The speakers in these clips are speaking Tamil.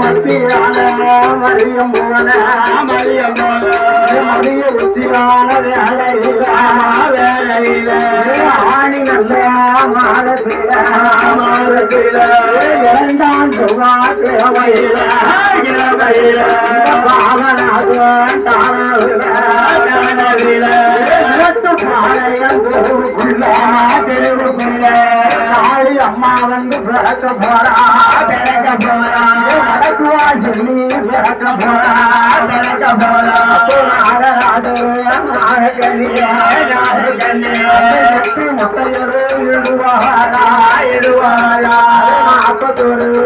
மத்தியான மதியம் போல மதியம் போல மதிய உச்சியான வேலையில ஆணி நல்ல மாதத்தில மாதத்தில அம்மா வந்து பிறக்க போறா பிறக்க போறா நடக்குவா சொல்லி பிறக்க போறா பிறக்க போறா நாகராஜு நாகக்கண்ணிய நாகக்கண்ணிய நாற்பத்தொரு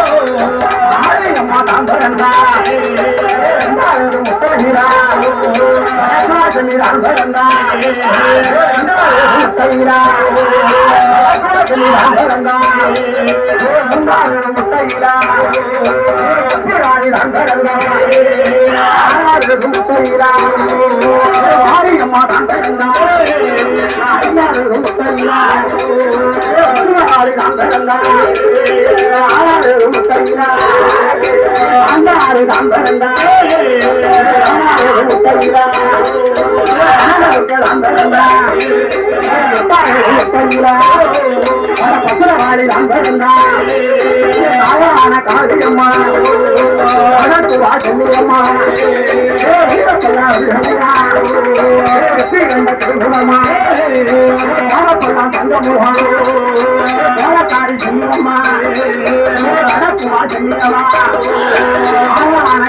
வரைக்கும் நாள் வரைக்கும் நாற்பத்தோராவது நாளையில நாளையில நல்ல செவ்வாய்க்கிழமையில கிழமையில சிவான மதியம் முட்டை வைத்து வரியா எட்டு முட்டை வைக்கும் முட்டையில முட்டையில அம்மா தான் காளியம்மா தங்கமுகம் காரி வடக்குவா செல்லியம்மா ஆவான